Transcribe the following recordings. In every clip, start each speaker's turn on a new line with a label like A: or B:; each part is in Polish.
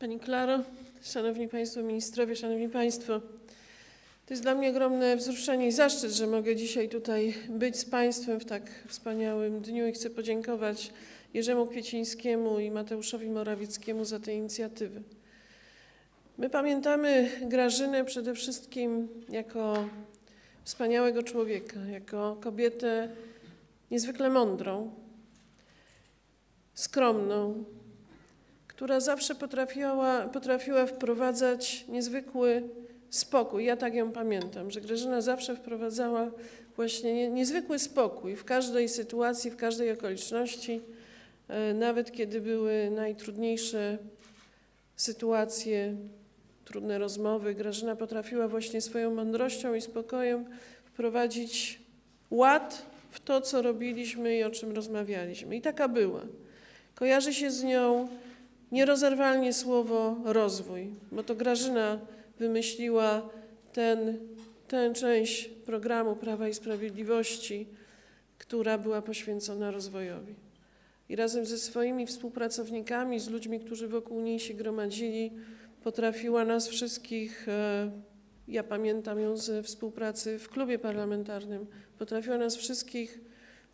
A: Pani Klaro, Szanowni Państwo Ministrowie, Szanowni Państwo. To jest dla mnie ogromne wzruszenie i zaszczyt, że mogę dzisiaj tutaj być z Państwem w tak wspaniałym dniu i chcę podziękować Jerzemu Kwiecińskiemu i Mateuszowi Morawieckiemu za te inicjatywy. My pamiętamy Grażynę przede wszystkim jako wspaniałego człowieka, jako kobietę niezwykle mądrą, skromną, która zawsze potrafiła, potrafiła wprowadzać niezwykły spokój. Ja tak ją pamiętam, że Grażyna zawsze wprowadzała właśnie nie- niezwykły spokój w każdej sytuacji, w każdej okoliczności, e, nawet kiedy były najtrudniejsze sytuacje, trudne rozmowy. Grażyna potrafiła właśnie swoją mądrością i spokojem wprowadzić ład w to, co robiliśmy i o czym rozmawialiśmy. I taka była. Kojarzy się z nią nierozerwalnie słowo rozwój, bo to Grażyna wymyśliła ten, tę część programu Prawa i Sprawiedliwości, która była poświęcona rozwojowi. I razem ze swoimi współpracownikami, z ludźmi, którzy wokół niej się gromadzili, potrafiła nas wszystkich, e, ja pamiętam ją ze współpracy w klubie parlamentarnym, potrafiła nas wszystkich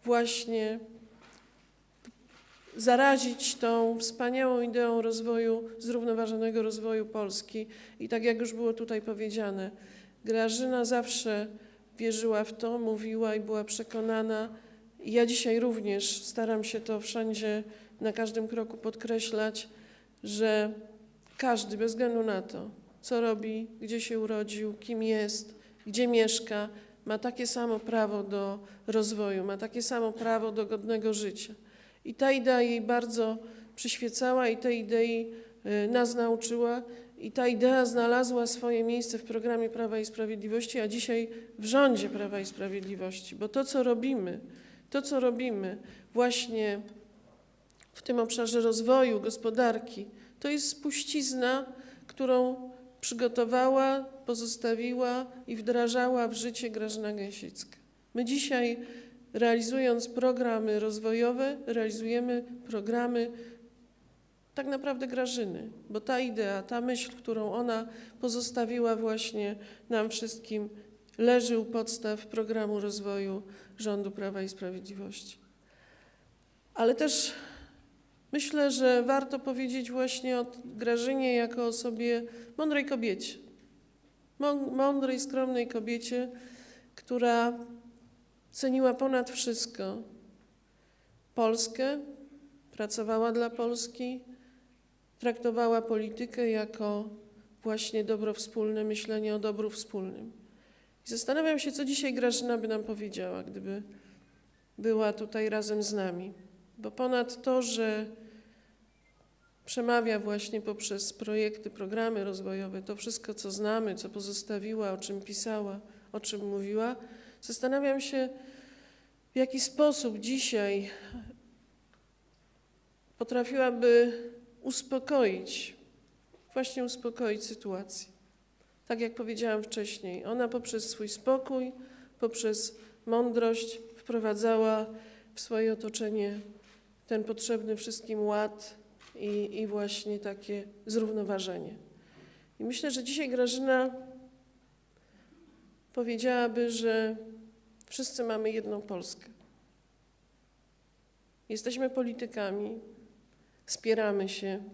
A: właśnie zarazić tą wspaniałą ideą rozwoju, zrównoważonego rozwoju Polski. I tak jak już było tutaj powiedziane, Grażyna zawsze wierzyła w to, mówiła i była przekonana. I ja dzisiaj również staram się to wszędzie, na każdym kroku podkreślać, że każdy, bez względu na to, co robi, gdzie się urodził, kim jest, gdzie mieszka, ma takie samo prawo do rozwoju, ma takie samo prawo do godnego życia. I ta idea jej bardzo przyświecała i tej idei y, nas nauczyła. I ta idea znalazła swoje miejsce w programie Prawa i Sprawiedliwości, a dzisiaj w rządzie Prawa i Sprawiedliwości. Bo to, co robimy, to, co robimy właśnie w tym obszarze rozwoju, gospodarki, to jest spuścizna, którą przygotowała, pozostawiła i wdrażała w życie Grażyna Gęsicka. My dzisiaj realizując programy rozwojowe, realizujemy programy tak naprawdę Grażyny, bo ta idea, ta myśl, którą ona pozostawiła właśnie nam wszystkim, leży u podstaw programu rozwoju rządu Prawa i Sprawiedliwości. Ale też myślę, że warto powiedzieć właśnie o Grażynie jako o sobie mądrej kobiecie. Mą- Mądrej, skromnej kobiecie, która ceniła ponad wszystko Polskę, pracowała dla Polski, traktowała politykę jako właśnie dobro wspólne, myślenie o dobru wspólnym. I zastanawiam się, co dzisiaj Grażyna by nam powiedziała, gdyby była tutaj razem z nami. Bo ponad to, że przemawia właśnie poprzez projekty, programy rozwojowe, to wszystko, co znamy, co pozostawiła, o czym pisała, o czym mówiła, Zastanawiam się, w jaki sposób dzisiaj potrafiłaby uspokoić, właśnie uspokoić sytuację. Tak jak powiedziałam wcześniej, ona poprzez swój spokój, poprzez mądrość wprowadzała w swoje otoczenie ten potrzebny wszystkim ład i, i właśnie takie zrównoważenie. I myślę, że dzisiaj Grażyna powiedziałaby, że wszyscy mamy jedną Polskę. Jesteśmy politykami, spieramy się,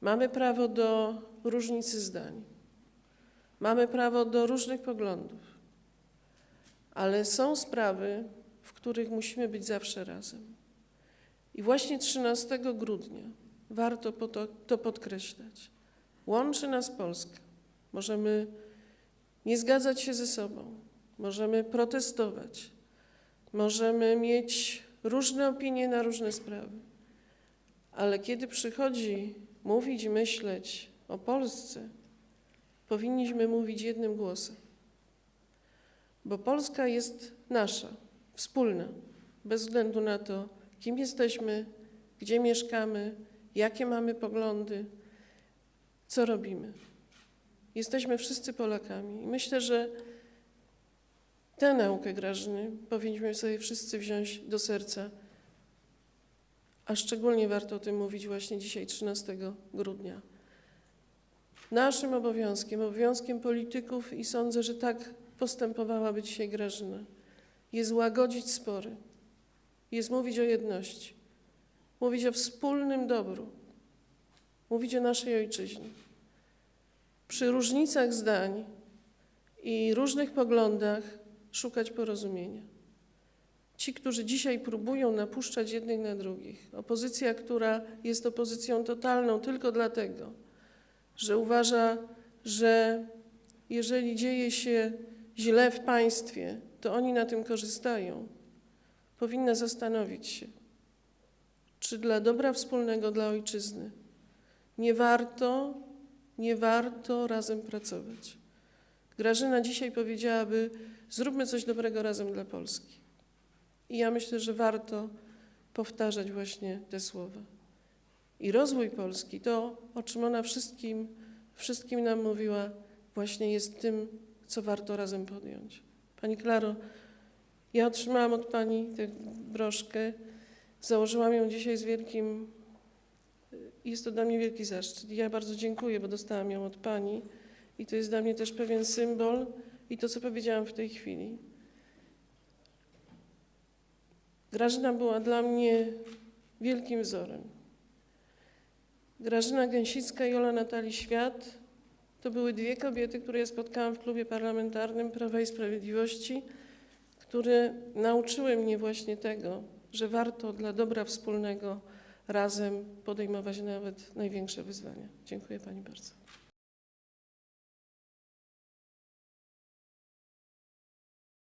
A: mamy prawo do różnicy zdań, mamy prawo do różnych poglądów, ale są sprawy, w których musimy być zawsze razem. I właśnie 13 grudnia warto to podkreślać. Łączy nas Polska. Możemy nie zgadzać się ze sobą, możemy protestować, możemy mieć różne opinie na różne sprawy, ale kiedy przychodzi mówić myśleć o Polsce, powinniśmy mówić jednym głosem, bo Polska jest nasza, wspólna, bez względu na to, kim jesteśmy, gdzie mieszkamy, jakie mamy poglądy, co robimy. Jesteśmy wszyscy Polakami. I myślę, że tę naukę Grażyny powinniśmy sobie wszyscy wziąć do serca, a szczególnie warto o tym mówić właśnie dzisiaj, 13 grudnia. Naszym obowiązkiem, obowiązkiem polityków i sądzę, że tak postępowałaby dzisiaj Grażyna, jest łagodzić spory, jest mówić o jedności, mówić o wspólnym dobru, mówić o naszej ojczyźnie. Przy różnicach zdań i różnych poglądach szukać porozumienia. Ci, którzy dzisiaj próbują napuszczać jednych na drugich, opozycja, która jest opozycją totalną tylko dlatego, że uważa, że jeżeli dzieje się źle w państwie, to oni na tym korzystają, powinna zastanowić się, czy dla dobra wspólnego dla ojczyzny nie warto, nie warto razem pracować. Grażyna dzisiaj powiedziałaby: Zróbmy coś dobrego razem dla Polski. I ja myślę, że warto powtarzać właśnie te słowa. I rozwój Polski, to o czym ona wszystkim, wszystkim nam mówiła, właśnie jest tym, co warto razem podjąć. Pani Klaro, ja otrzymałam od Pani tę broszkę, założyłam ją dzisiaj z wielkim, jest to dla mnie wielki zaszczyt. Ja bardzo dziękuję, bo dostałam ją od Pani i to jest dla mnie też pewien symbol i to, co powiedziałam w tej chwili. Grażyna była dla mnie wielkim wzorem. Grażyna Gęsicka i Ola Natalii Świat to były dwie kobiety, które ja spotkałam w klubie parlamentarnym Prawa i Sprawiedliwości, które nauczyły mnie właśnie tego, że warto dla dobra wspólnego razem podejmować nawet największe wyzwania. Dziękuję Pani bardzo.